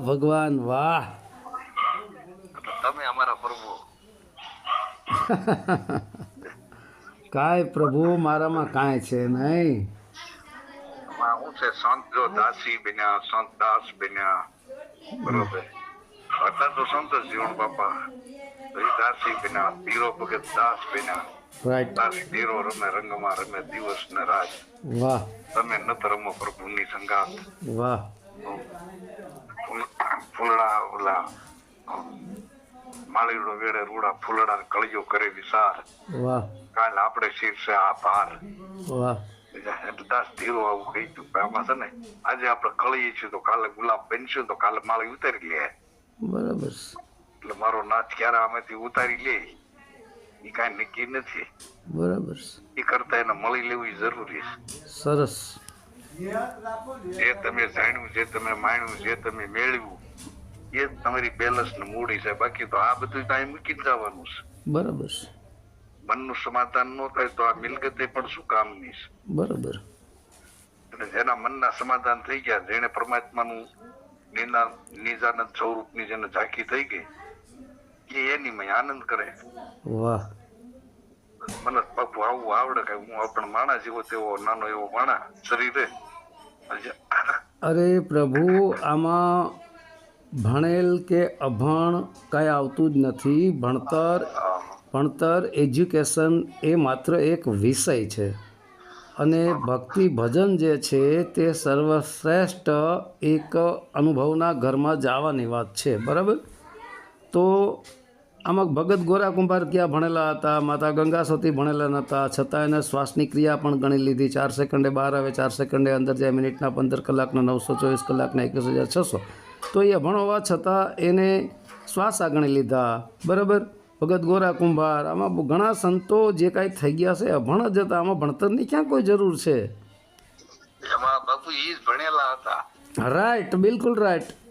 ભગવાન વાહ. તમે અમારા પ્રભુ. કાંઈ પ્રભુ મારામાં કાંઈ છે નહીં. હું છે સંત? જો દાસી બન્યા સંત દાસ બન્યા. બરોબર. અત્યારે તો સંત જ જીવણ બાપા. દાસી બન્યા પીરો ભગત દાસ બન્યા. રાઈટ દાસ પીરો રમે રંગમાં રમે દિવસ ને રાત વાહ. તમે નત રમો પ્રભુની સંગાત. વાહ. ફૂલડા ઓલા માળીડો વેળે રૂડા ફૂલડા કળિયો કરે વિસાર કાલ આપણે શીર્ષે આ પાર એટલે દાસ ધીરો આવું કહી તું આમાં છે ને આજે આપણે કળીએ છીએ તો કાલે ગુલાબ બનશું તો કાલે માળી ઉતારી લે બરાબર એટલે મારો નાથ ક્યારે આમાંથી ઉતારી લે એ કાંઈ નક્કી નથી બરાબર એ કરતા એને મળી લેવું જરૂરી સરસ જે તમે જાણ્યું જે તમે માણ્યું જે તમે મેળવ્યું એ તમારી બેલેન્સ ને મૂડી છે. બાકી તો આ બધું ત્યાં મૂકી જવાનું છે. બરાબર છે. મનનું સમાધાન ન થાય તો આ મિલકતે પણ શું કામની છે? બરાબર. અને જેના મનના સમાધાન થઈ ગયા જેને પરમાત્માનું નિના નિજાનંદ સ્વરૂપની જેને ઝાંખી થઈ ગઈ એ એની મય આનંદ કરે. વાહ. મને બાપુ આવું આવડે કે હું આપણ માણા જેવો તેવો નાનો એવો માણા શરીરે. અરે પ્રભુ, આમાં ભણેલ કે અભણ કાંઈ આવતું જ નથી. ભણતર ભણતર એજ્યુકેશન એ માત્ર એક વિષય છે. અને ભક્તિ ભજન જે છે તે સર્વશ્રેષ્ઠ એક અનુભવના ઘરમાં જવાની વાત છે. બરાબર? તો આમાં ભગત ગોરા કુંભાર ક્યાં ભણેલા હતા માતા ગંગા સતી ભણેલા નહોતા છતાં એને શ્વાસની ક્રિયા પણ ગણી લીધી. ચાર સેકન્ડે બહાર આવે ચાર સેકન્ડે અંદર જાય મિનિટના પંદર કલાકના નવસો ચોવીસ કલાકના એકવીસ હજાર છસો. તો એ ભણવા હોવા છતાં એને શ્વાસ આ ગણી લીધા. બરાબર? ભગત ગોરા કુંભાર આમાં ઘણા સંતો જે કાંઈ થઈ ગયા છે અભણ જ હતા. આમાં ભણતરની ક્યાં કોઈ જરૂર છે? એમાં બાપુ એ જ ભણેલા હતા. રાઈટ બિલકુલ રાઈટ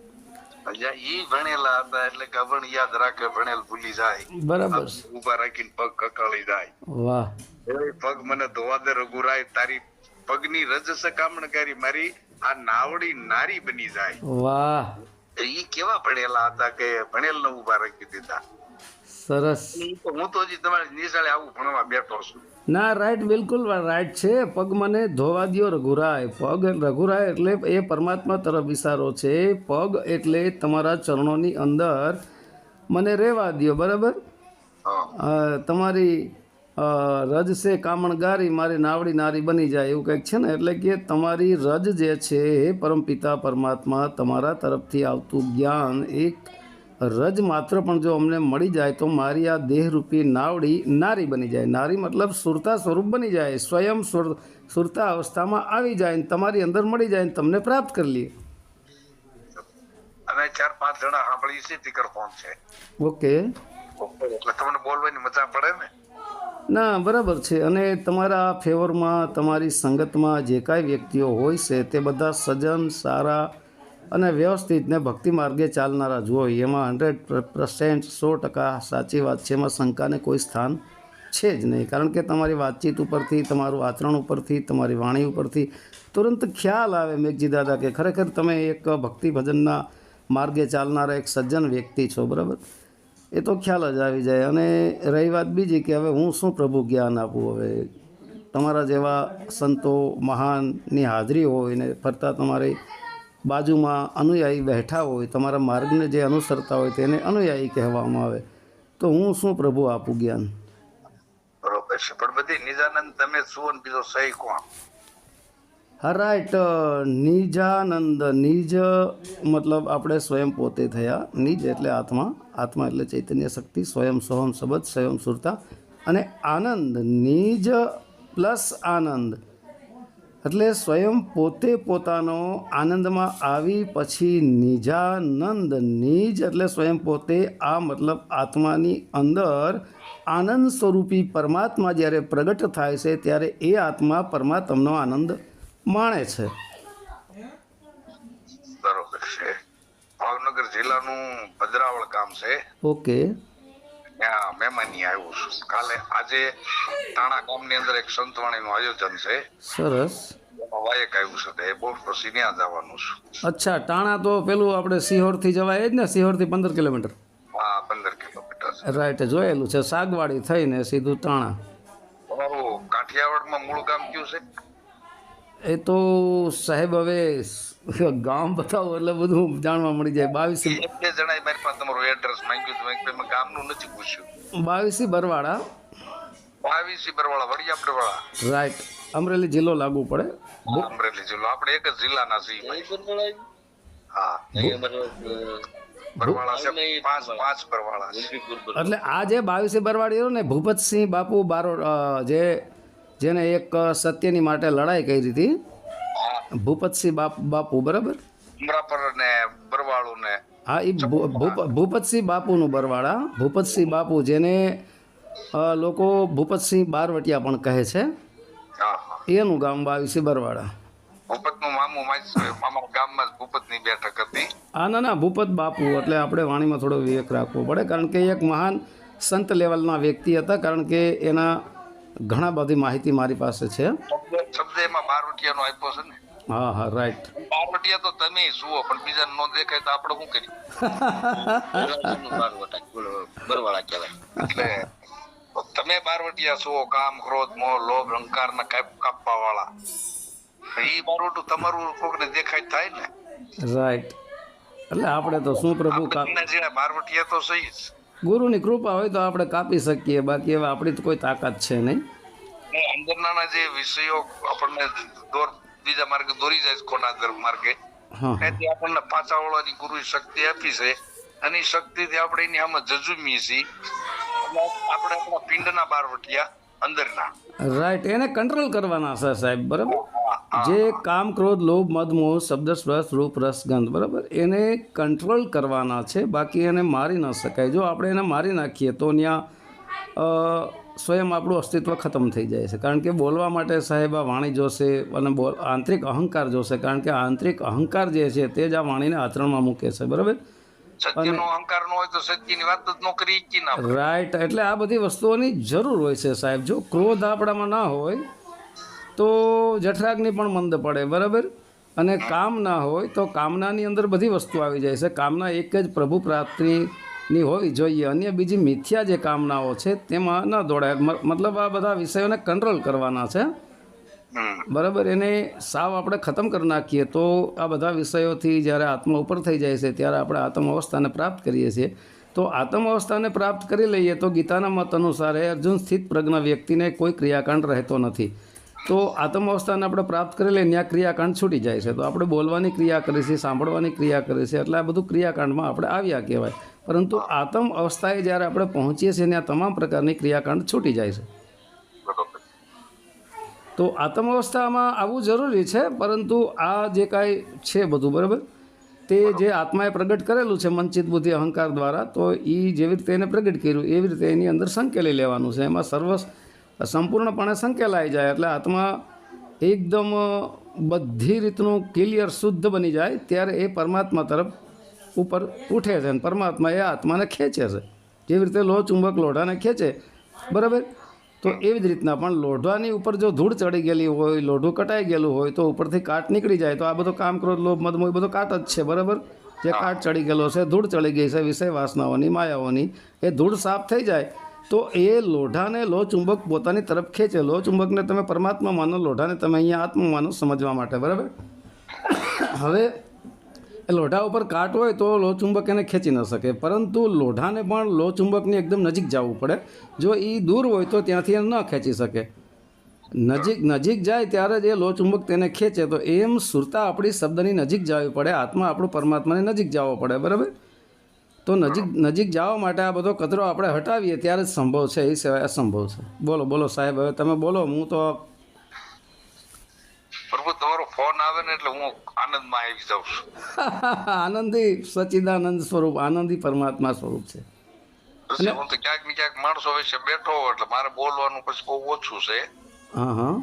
ઈ ભણેલા હતા એટલે કે યાદ રાખે ભણેલ ભૂલી જાય. બરાબર. ઊભા રાખીને પગ કકાળી જાય. વાહ. એ પગ મને ધોવા દે રઘુરાય તારી પગની રજ સકામણકારી મારી આ નાવડી નારી બની જાય. વાહ. ઈ કેવા ભણેલા હતા કે ભણેલ ને ઊભા રાખી દીધા. સરસ. હું તો હજી તમારી નિશાળે આવું ભણવા બેઠો છું. ના રાઈટ બિલકુલ રાઈટ છે. પગ મને ધોવા દ્યો રઘુરાય. પગ રઘુરાય એટલે એ પરમાત્મા તરફ ઇશારો છે. પગ એટલે તમારા ચરણોની અંદર મને રહેવા દ્યો બરાબર? તમારી રજ છે કામણગારી મારી નાવડી નારી બની જાય એવું કંઈક છે ને? એટલે કે તમારી રજ જે છે એ પરમપિતા પરમાત્મા તમારા તરફથી આવતું જ્ઞાન એક રજ માત્ર પણ જો અમને મળી જાય તો મારી આ દેહરૂપી નાવડી નારી બની જાય. નારી મતલબ સુરતા સ્વરૂપ બની જાય. સ્વયં સુર સુરતા અવસ્થામાં આવી જાય ને તમારી અંદર મળી જાય ને તમને પ્રાપ્ત કરી લઈએ અમે ચાર પાંચ જણા સાંભળીએ છીએ સ્પીકર ફોન છે. ઓકે. એટલે તમને બોલવાની મજા પડે ને? ના બરાબર છે. અને તમારા ફેવરમાં તમારી સંગતમાં જે કાંઈ વ્યક્તિઓ હોય છે તે બધા સજ્જન સારા અને વ્યવસ્થિત ને ભક્તિ માર્ગે ચાલનારા જુઓ, એમાં હંડ્રેડ પર્સેન્ટ સો ટકા સાચી વાત છે. એમાં શંકાને કોઈ સ્થાન છે જ નહીં. કારણ કે તમારી વાતચીત ઉપરથી, તમારું આચરણ ઉપરથી, તમારી વાણી ઉપરથી તુરંત ખ્યાલ આવે મેઘજી દાદા કે ખરેખર તમે એક ભક્તિ ભજનના માર્ગે ચાલનારા એક સજ્જન વ્યક્તિ છો, બરાબર? એ તો ખ્યાલ જ આવી જાય. અને રહી વાત બીજી કે હવે હું શું પ્રભુ જ્ઞાન આપું હવે? તમારા જેવા સંતો મહાનની હાજરી હોય ને ફરતા તમારી બાજુમાં અનુયાયી બેઠા હોય તમારા માર્ગને જે અનુસરતા હોય તેને અનુયાયી કહેવામાં આવે. તો હું શું પ્રભુ આપું જ્ઞાન? બરોબર છે. પણ બધી નિજાનંદ તમે શું બીજો સહી કોણ? હા રાઈટ નિજાનંદ નિજ મતલબ આપણે સ્વયં પોતે થયા. નિજ એટલે આત્મા. આત્મા એટલે ચૈતન્ય શક્તિ સ્વયં સોહમ સબદ સ્વયં સુરતા. અને આનંદ નિજ પ્લસ આનંદ. એટલે સ્વયં પોતે પોતાનો આનંદમાં આવી પછી નિજાનંદ નિજ એટલે સ્વયં પોતે આ મતલબ આત્માની અંદર આનંદ સ્વરૂપી પરમાત્મા જ્યારે પ્રગટ થાય છે ત્યારે એ આત્મા પરમાત્માનો આનંદ માણે છે. બરોબર છે. ભાવનગર જિલ્લાનું ભદ્રાવળ ગામ છે. ઓકે. ત્યાં મહેમાની આવ્યો છું. કાલે આજે તાણા ગામની અંદર એક સંતવાણીનું આયોજન છે. સરસ. વાયક આવ્યું છે તે. બહુ પછી ત્યાં જવાનું છું. અચ્છા ટાણા તો પેલું આપણે સિહોરથી જવાય જ ને સિહોરથી પંદર કિલોમીટર. હા પંદર કિલોમીટર. રાઈટ જોયેલું છે. સાગવાડી થઈને સીધું ટાણા કાઠિયાવાડમાં મૂળ ગામ કયું છે? એ તો સાહેબ હવે ગામ બતાવો એટલે બધું જાણવા મળી જાય. બાવીસી એક બે જણાએ મારી પાસે તમારું એડ્રેસ માંગ્યું હતું. એક મેં ગામનું નથી પૂછ્યું. બાવીસી બરવાડા બાવીસી બરવાળા વડિયા બરવાળા. રાઈટ અમરેલી જિલ્લો લાગુ પડે. અમરેલી જિલ્લો. આપણે એક જ જિલ્લાના છીએ. હા. એટલે આ જે બાવીસે બરવાડીઓ ને ભૂપતસિંહ બાપુ બારોડ જે જેને એક સત્યની માટે લડાઈ કરી હતી ભૂપતસિંહ બાપ બાપુ બરાબર? ઉમરાપર ને બરવાળો ને હા એ ભૂપતસિંહ બાપુનું બરવાડા ભૂપતસિંહ બાપુ જેને લોકો ભૂપતસિંહ બારવટિયા પણ કહે છે હા હા એનું ગામ બાવીસી બરવાડા ભૂપતનું મામું માસી અમારા ગામમાં જ ભૂપતની બેઠક હતી. આ ના ના ભૂપત બાપુ એટલે આપણે વાણીમાં થોડો વિવેક રાખવો પડે કારણ કે એક મહાન સંત લેવલના વ્યક્તિ હતા કારણ કે એના ઘણા બધી માહિતી મારી પાસે છે. આપ્યો ને. હા હા રાઈટ બારવટિયા તો તમે જુઓ પણ બીજાને ન દેખાય તો આપણે શું કરીએ? એટલે તમે બારવટિયા છો કામ ક્રોધ મોહ લોભ અહંકાર ના કાપવા વાળા એ બારવટું તમારું કોકને દેખાય થાય ને. રાઈટ એટલે આપણે તો શું પ્રભુ કામ બારવટિયા તો સહી ગુરુની કૃપા હોય તો આપણે કાપી શકીએ. બાકી હવે આપણી તો કોઈ તાકાત છે નહીં. અંદરના જે વિષયો આપણને દોર બીજા માર્ગે દોરી જાય છે કોના માર્ગે એથી આપણને પાછા વળવાની ગુરુ શક્તિ આપી છે. અને એ શક્તિથી આપણે એની આમાં જજુમીએ છીએ. આપણે આપણા પિંડના બારવટિયા અંદરના. રાઈટ એને કંટ્રોલ કરવાના છે સાહેબ બરાબર. જે કામ ક્રોધ લોભ મદ મોહ શબ્દ સ્પર્શ રૂપ રસ ગંધ બરાબર? એને કંટ્રોલ કરવાના છે. બાકી એને મારી ન શકાય. જો આપણે એને મારી નાખીએ તો ત્યાં સ્વયં આપણું અસ્તિત્વ ખતમ થઈ જાય છે. કારણ કે બોલવા માટે સાહેબ આ વાણી જોશે અને બોલ આંતરિક અહંકાર જોશે. કારણ કે આંતરિક અહંકાર જે છે તે જ આ વાણીને આચરણમાં મૂકે છે. બરાબર? રાઈટ એટલે આ બધી વસ્તુઓની જરૂર હોય છે સાહેબ. જો ક્રોધ આપણામાં ના હોય તો જઠરાગ્નિ પણ મંદ પડે બરાબર? અને કામ ના હોય તો કામનાની અંદર બધી વસ્તુ આવી જાય છે. કામના એક જ પ્રભુ પ્રાપ્તિની હોવી જોઈએ. અન્ય બીજી મિથ્યા જે કામનાઓ છે તેમાં ન દોડાય. મતલબ આ બધા વિષયોને કંટ્રોલ કરવાના છે. બરાબર? એને સાવ આપણે ખતમ કરી નાખીએ તો આ બધા વિષયોથી જ્યારે આત્મા ઉપર થઈ જાય છે ત્યારે આપણે આત્મ અવસ્થાને પ્રાપ્ત કરીએ છીએ. તો આત્મ અવસ્થાને પ્રાપ્ત કરી લઈએ તો ગીતાના મત અનુસાર એ અર્જુન સ્થિત પ્રજ્ઞ વ્યક્તિને કોઈ ક્રિયાકાંડ રહેતો નથી. તો આત્મ અવસ્થાને આપણે પ્રાપ્ત કરી લઈએ ત્યાં ક્રિયાકાંડ છૂટી જાય છે. તો આપણે બોલવાની ક્રિયા કરીએ છીએ સાંભળવાની ક્રિયા કરીએ છીએ એટલે આ બધું ક્રિયાકાંડમાં આપણે આવ્યા કહેવાય. પરંતુ આત્મ અવસ્થાએ જ્યારે આપણે પહોંચીએ છીએ ત્યાં તમામ પ્રકારની ક્રિયાકાંડ છૂટી જાય છે. તો આત્મ અવસ્થામાં આવવું જરૂરી છે, પરંતુ આ જે કાંઈ છે બધું, બરાબર? તે જે આત્માએ પ્રગટ કરેલું છે મનચિત બુદ્ધિ, અહંકાર દ્વારા, તો એ જેવી રીતે એને પ્રગટ કર્યું, એવી રીતે એની અંદર સંકેલી લેવાનું છે. એમાં સર્વ સંપૂર્ણપણે સંકેલાઈ જાય એટલે આત્મા એકદમ બધી રીતનું ક્લિયર શુદ્ધ બની જાય ત્યારે એ પરમાત્મા તરફ ઉપર ઉઠે છે અને પરમાત્મા એ આત્માને ખેંચે છે. જેવી રીતે લોહ ચુંબક લોઢાને ખેંચે, બરાબર? તો એવી જ રીતના પણ લોઢવાની ઉપર જો ધૂળ ચડી ગયેલી હોય, લોઢું કટાઈ ગયેલું હોય, તો ઉપરથી કાટ નીકળી જાય. તો આ બધો કામ ક્રોધ, લોભ મધમો એ બધો કાટ જ છે, બરાબર? જે કાટ ચડી ગયેલો છે, ધૂળ ચડી ગઈ છે, વિષય વાસનાઓની, માયાઓની, એ ધૂળ સાફ થઈ જાય. તો એ લોઢાને લો ચુંબક પોતાની તરફ ખેંચે. લો ચુંબકને તમે પરમાત્મા માનો, લોઢાને તમે અહીંયા આત્મા માનો સમજવા માટે, બરાબર? હવે એ લોઢા ઉપર કાટ હોય તો લો ચુંબક એને ખેંચી ન શકે. પરંતુ લોઢાને પણ લો ચુંબકની એકદમ નજીક જવું પડે. જો એ દૂર હોય તો ત્યાંથી એ ન ખેંચી શકે. નજીક નજીક જાય ત્યારે જ એ લો ચુંબક તેને ખેંચે. તો એમ સુરતા આપણી શબ્દની નજીક જવી પડે. આત્મા આપણું પરમાત્માની નજીક જવો પડે, બરાબર? તો નજીક નજીક જવા માટે આ બધો કચરો આપણે હટાવીએ ત્યારે જ સંભવ છે એ સિવાય અસંભવ છે. બોલો બોલો સાહેબ હવે તમે બોલો હું તો પ્રભુ તમારો ફોન આવે ને એટલે હું આનંદમાં આવી જાઉં છું. આનંદી સચિદાનંદ સ્વરૂપ આનંદી પરમાત્મા સ્વરૂપ છે. હું તો ક્યાંક ને ક્યાંક માણસો વિશે બેઠો એટલે મારે બોલવાનું પછી બહુ ઓછું છે. હા હા.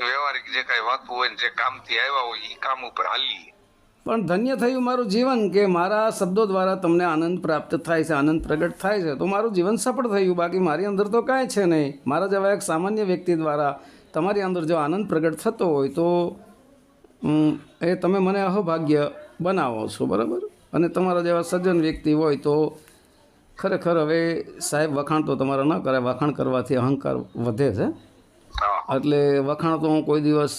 વ્યવહારિક જે કાંઈ વાતું હોય ને જે કામથી આવ્યા હોય એ કામ ઉપર હાલીએ. પણ ધન્ય થયું મારું જીવન કે મારા શબ્દો દ્વારા તમને આનંદ પ્રાપ્ત થાય છે આનંદ પ્રગટ થાય છે. તો મારું જીવન સફળ થયું. બાકી મારી અંદર તો કાંઈ છે નહીં. મારા જેવા એક સામાન્ય વ્યક્તિ દ્વારા તમારી અંદર જો આનંદ પ્રગટ થતો હોય તો એ તમે મને અહોભાગ્ય બનાવો છો બરાબર? અને તમારા જેવા સજ્જન વ્યક્તિ હોય તો ખરેખર હવે સાહેબ વખાણ તો તમારે ન કરાય. વખાણ કરવાથી અહંકાર વધે છે. એટલે વખાણ તો હું કોઈ દિવસ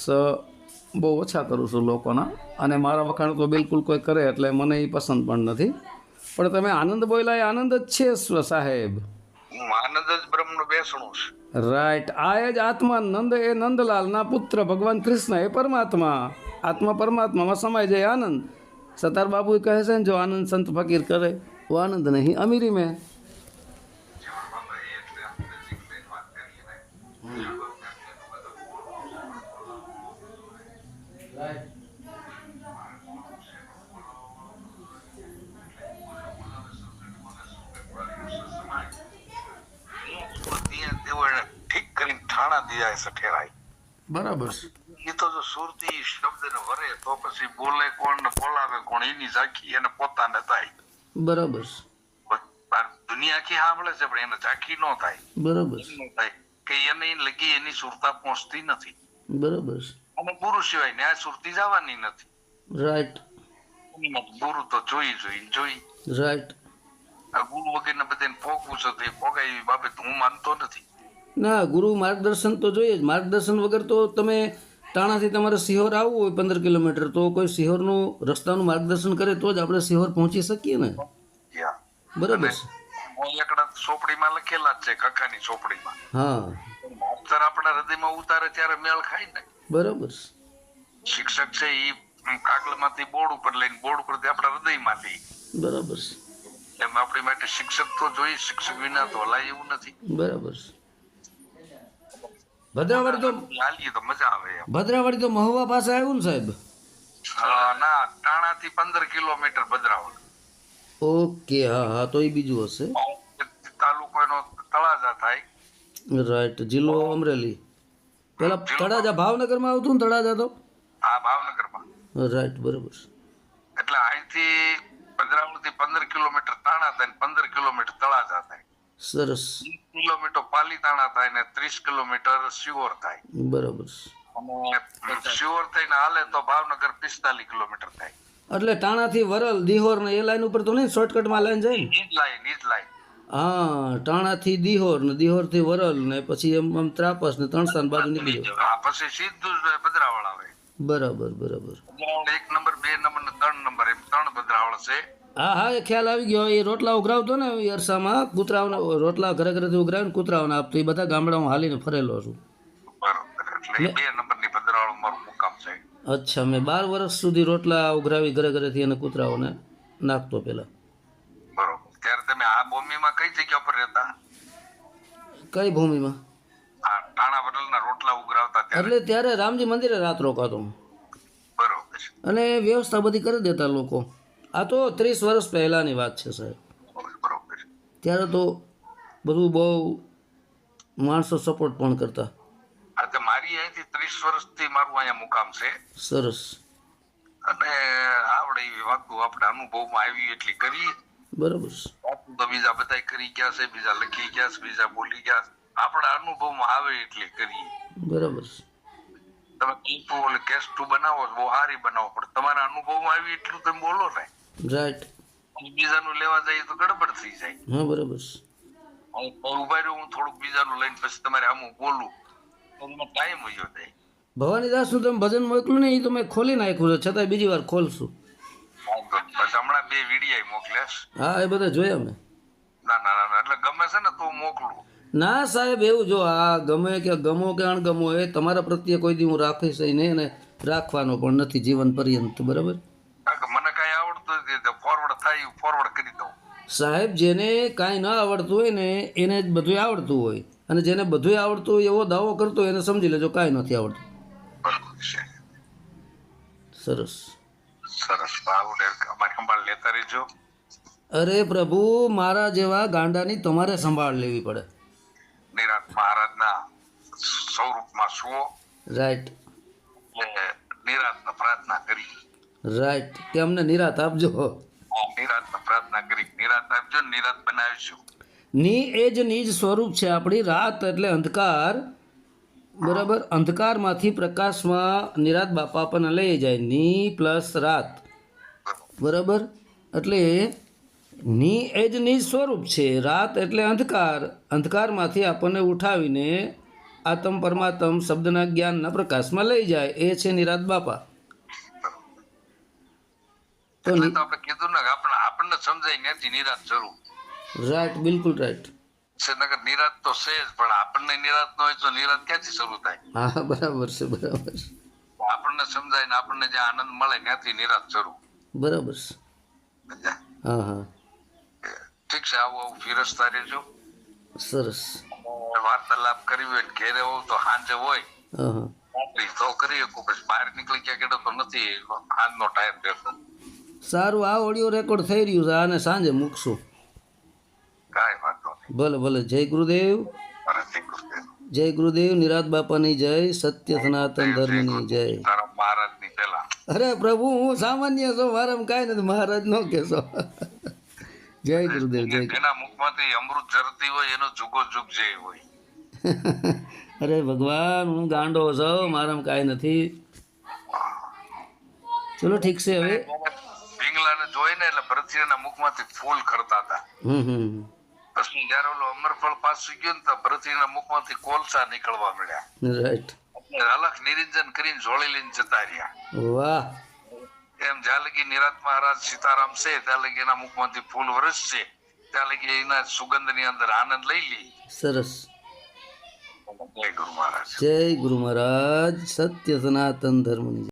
બહુ ઓછા કરું છું લોકોના. અને મારા વખાણ તો બિલકુલ કોઈ કરે એટલે મને એ પસંદ પણ નથી. પણ તમે આનંદ બોલ્યા એ આનંદ જ છે સ્વ- સાહેબ. હું આનંદ જ બ્રહ્મનું બેસણું છું. રાઈટ. આ એ જ આત્મા નંદ એ નંદલાલના પુત્ર ભગવાન કૃષ્ણ એ પરમાત્મા. આત્મા પરમાત્મામાં સમાય જાય આનંદ. સતાર બાબુ કહે છે ને જો આનંદ સંત ફકીર કરે વો આનંદ નહીં અમીરી મેં. ઠેરાય બરાબર એ તો જો સુરતી શબ્દ ને વરે તો પછી બોલે કોણ ને બોલાવે કોણ એની ઝાંખી એને પોતાને થાય. બરાબર દુનિયા આખી સાંભળે છે પણ એને ઝાંખી ન થાય. બરાબર ન થાય. કે એને લગી એની સુરતા પહોંચતી નથી. બરાબર અને ગુરુ સિવાય ન્યાય સુરતી જવાની નથી. રાઈટ ગુરુ તો જોઈ જોઈ જોઈ. રાઈટ આ ગુરુ વગેરે બધાને ફોકવું છે તો એ એવી બાબત હું માનતો નથી. ના ગુરુ માર્ગદર્શન તો જોઈએ જ. માર્ગદર્શન વગર તો તમે તાણાથી તમારે સિહોર આવવું હોય પંદર કિલોમીટર તો કોઈ સિહોરનું રસ્તાનું માર્ગદર્શન કરે તો જ આપણે સિહોર પહોંચી શકીએ ને? બરાબર છે. સોપડીમાં લખેલા જ છે કાકાની ચોપડીમાં. હા. આપણા હૃદયમાં ઉતારે ત્યારે મેળ ખાય ને. બરાબર. શિક્ષક છે એ કાગળમાંથી બોર્ડ ઉપર લઈને બોર્ડ ઉપરથી આપણા હૃદયમાંથી. બરાબર. છે એમ આપણી માટે શિક્ષક તો જોઈએ શિક્ષક વિના તો હલાય એવું નથી. બરાબર. છે ભદ્રાવાડી તો હાલીએ તો મજા આવે એમ. ભદ્રાવાડી તો મહુવા પાસે આવ્યું ને સાહેબ? ના ટાણા થી પંદર કિલોમીટર ભદ્રાવળ. ઓકે હા હા તો એ બીજું હશે. તાલુકો એનો તળાજા થાય. રાઈટ જિલ્લો અમરેલી. પેલા તળાજા ભાવનગરમાં આવતું ને તળાજા તો? આ ભાવનગરમાં. રાઈટ બરોબર એટલે અહીંથી ભદ્રાવળથી પંદર કિલોમીટર તાણા થાય ને પંદર કિલોમીટર તળાજા થાય. સરસ. કિલોમીટર પાલીતાણા થાય ને ત્રીસ કિલોમીટર શિવોર થાય. બરોબર શિવોર થઈને હાલે તો ભાવનગર પિસ્તાલીસ કિલોમીટર થાય. એટલે ટાણાથી વરલ દિહોર ને એ લાઈન ઉપર તો નહીં શોર્ટકટમાં લાઈન જાય ને? જ લાઈન જ લાઈન હા ટાણાથી દિહોર ને દિહોરથી વરલ ને પછી એમ આમ ત્રાપસ ને ત્રણસાન બાજુ નીકળી જાય હા પછી સીધું જ ભદ્રાવળ આવે બરાબર બરાબર. એક નંબર બે નંબર ને ત્રણ નંબર એમ ત્રણ ભદ્રાવળ છે. હા હા એ ખ્યાલ આવી ગયો. એ રોટલા ઉઘરાવતો ને અરસામાં કૂતરાઓને રોટલા ઘરે ઘરેથી ઉઘરાવીને કૂતરાઓને આપતો. એ બધા ગામડામાં હાલીને ફરેલો છું. અચ્છા મેં બાર વર્ષ સુધી રોટલા ઉઘરાવી ઘરે ઘરેથી અને કૂતરાઓને નાખતો પેલા. ત્યારે તમે આ ભૂમિમાં કઈ જગ્યા પર રહેતા? કઈ ભૂમિમાં? આ ટાણા વડલના રોટલા ઉઘરાવતા ત્યારે? એટલે ત્યારે રામજી મંદિરે રાત રોકાતો. બરોબર છે. અને વ્યવસ્થા બધી કરી દેતા લોકો. આ તો ત્રીસ વર્ષ પહેલાંની વાત છે સાહેબ. બરોબર ત્યારે તો બધું બહુ માણસો સપોર્ટ પણ કરતા. આ તો મારી અહીંથી ત્રીસ વર્ષથી મારું અહીંયા મુકામ છે. સરસ. અને આવડે એવી વાતો આપણે અનુભવમાં આવી એટલી કરીએ. બરાબર બીજા બધા કરી ગયા છે બીજા લખી ગયા છે બીજા બોલી ગયા છે. આપણા અનુભવમાં આવે એટલે કરીએ. બરાબર તમે ઓલે કેસ ટુ બનાવો બહુ સારી બનાવો પણ તમારા અનુભવમાં આવી એટલું તમે બોલો ને. રાઈટ બીજાનું લેવા જઈએ તો ગડબડ થઈ જાય. હા બરાબર ઊભા રહ્યો હું થોડુંક બીજાનું લઈને પછી તમારે આમ બોલું. ટાઈમ વયો જાય. ભવાનીદાસનું તમે ભજન મોકલું ને એ તો મેં ખોલી નાખ્યું છે છતાંય બીજી વાર ખોલશું. પછી હમણાં બે વિડીયા મોકલ્યા હા એ બધા જોયા મેં ના ના ના એટલે ગમે છે ને તું મોકલું. ના સાહેબ એવું જો આ ગમે કે ગમો કે અણગમો એ તમારા પ્રત્યે કોઈ દી હું રાખીશ નહીં અને રાખવાનો પણ નથી જીવન પર્યંત બરાબર? મને કાંઈ આવડતું નથી ફોરવર્ડ થાય ફોરવર્ડ કરી દઉં. સાહેબ જેને કાંઈ ન આવડતું હોય ને એને જ બધું આવડતું હોય. અને જેને બધું આવડતું હોય એવો દાવો કરતો હોય એને સમજી લેજો કાંઈ નથી આવડતું. સરસ. સરસ આવડે અમારી સંભાળ લેતા રહેજો. અરે પ્રભુ મારા જેવા ગાંડાની તમારે સંભાળ લેવી પડે. નિરાત મહારાજના સ્વરૂપમાં સુવો રાઈટ નિરાતના પ્રાર્થના કરી. રાઈટ કે અમને નિરાત આપજો. નિરાતના પ્રાર્થના કરી. નિરાત આપજો નિરાત બનાવીશું. ની એ જ નિજ સ્વરૂપ છે આપણી. રાત એટલે અંધકાર. બરાબર? અંધકારમાંથી પ્રકાશમાં નિરાત બાપા આપણને લઈ જાય. ની પ્લસ રાત. બરાબર? એટલે ની એ જ ની સ્વરૂપ છે. રાત એટલે અંધકાર. અંધકારમાંથી આપણને ઉઠાવીને આત્મ પરમાત્મ શબ્દના જ્ઞાનના પ્રકાશમાં લઈ જાય. એ છે નિરાત બાપા. તો આપણે કીધું ને આપણને સમજાય નથી નિરાત સ્વરૂપ રાઈટ બિલકુલ રાઈટ. નગર નિરાત તો છે જ પણ આપણને નિરાત ન હોય તો નિરાત ક્યાંથી શરૂ થાય? હા બરાબર છે બરાબર છે. આપણને સમજાય ને આપણને જે આનંદ મળે ત્યાંથી નિરાત શરૂ. બરાબર છે. હા હા. ઠીક છે આવું આવું ફિરસતા રહેજો સરસ. વાર્તાલાપ કરવી હોય ઘેરે હોવ તો સાંજે હોય. તો કરી શકું પછી બહાર નીકળી ક્યાં કેટલો તો નથી સાંજનો ટાઈમ રહેતો. સારું આ ઓડિયો રેકોર્ડ થઈ રહ્યું છે આને સાંજે મૂકશું. ભલે ભલે. જય ગુરુદેવ. મારે જય ગુરુદેવ. નિરાત બાપાની જય સત્ય સનાતન ધર્મની જય. અરે પ્રભુ હું સામાન્ય છું મારામાં કાંઈ નથી. મહારાજ નો કહેશો. જય ગુરુદેવ જય જેના મુખમાંથી અમૃત ઝરતી હોય એનો જુગો જુગ જે હોય. અરે ભગવાન હું ગાંડો છું મારામાં કાંઈ નથી. ચલો ઠીક છે હવે. પિંગલાને જોઈને એટલે ભરતસિંહના મુખમાંથી ફૂલ ખરતા હતા. હમ હમ. પછી જયારે ઓલો અમરફળ પાછું ગયું ને તો ભરતસિંહના મુખમાંથી કોલસા નીકળવા મળ્યા. રાઈટ અલખ નિરંજન કરીને જોડી લઈને જતા રહ્યા. વાહ. એમ જ્યાં લગી નિરાત મહારાજ સીતારામ છે ત્યાં લગી એના મુખમાંથી ફૂલ વરસશે ત્યાં લગી એના સુગંધની અંદર આનંદ લઈ લી. સરસ. જય ગુરુ મહારાજ. જય ગુરુ મહારાજ. સત્ય સનાતન ધર્મની જય.